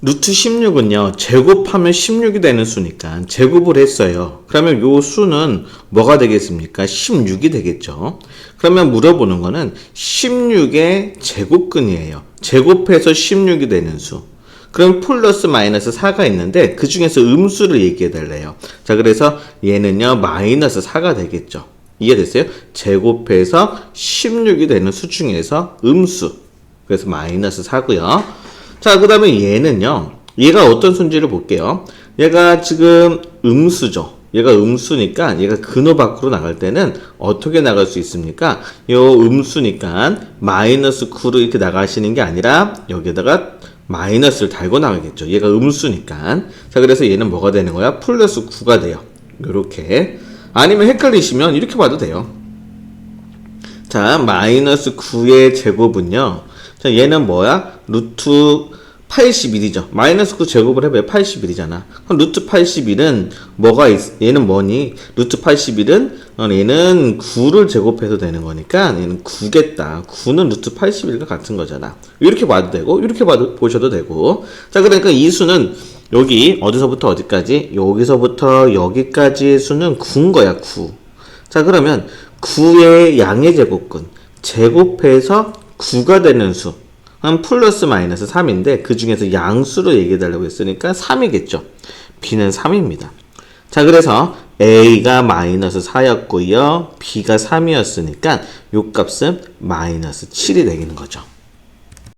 루트 16은요, 제곱하면 16이 되는 수니까 제곱을 했어요. 그러면 요 수는 뭐가 되겠습니까? 16이 되겠죠. 그러면 물어보는 거는 16의 제곱근이에요. 제곱해서 16이 되는 수. 그럼 플러스 마이너스 4가 있는데 그 중에서 음수를 얘기해 달래요. 자, 그래서 얘는요, 마이너스 4가 되겠죠. 이해됐어요? 제곱해서 16이 되는 수 중에서 음수. 그래서 마이너스 4고요. 자, 그 다음에 얘는요. 얘가 어떤 수인지를 볼게요. 얘가 지금 음수죠. 얘가 음수니까 얘가 근호 밖으로 나갈 때는 어떻게 나갈 수 있습니까? 요 음수니까 마이너스 9로 이렇게 나가시는 게 아니라 여기다가 마이너스를 달고 나가겠죠. 얘가 음수니까. 자, 그래서 얘는 뭐가 되는 거야? 플러스 9가 돼요. 요렇게. 아니면 헷갈리시면 이렇게 봐도 돼요. 자, 마이너스 9의 제곱은요. 자, 얘는 뭐야? 루트 81이죠. 마이너스 9 제곱을 해봐야 81이잖아. 그럼 루트 81은 뭐가 있, 얘는 뭐니? 루트 81은, 어, 얘는 9를 제곱해도 되는 거니까 얘는 9겠다. 9는 루트 81과 같은 거잖아. 이렇게 봐도 되고, 이렇게 봐도, 보셔도 되고. 자, 그러니까 이 수는 여기 어디서부터 어디까지? 여기서부터 여기까지의 수는 9인 거야, 9. 자, 그러면 9의 양의 제곱근. 제곱해서 9가 되는 수. 한 플러스 마이너스 3인데 그 중에서 양수로 얘기해 달라고 했으니까 3이겠죠. B는 3입니다. 자, 그래서 A가 마이너스 4였고요. B가 3이었으니까 요 값은 마이너스 7이 되는 거죠.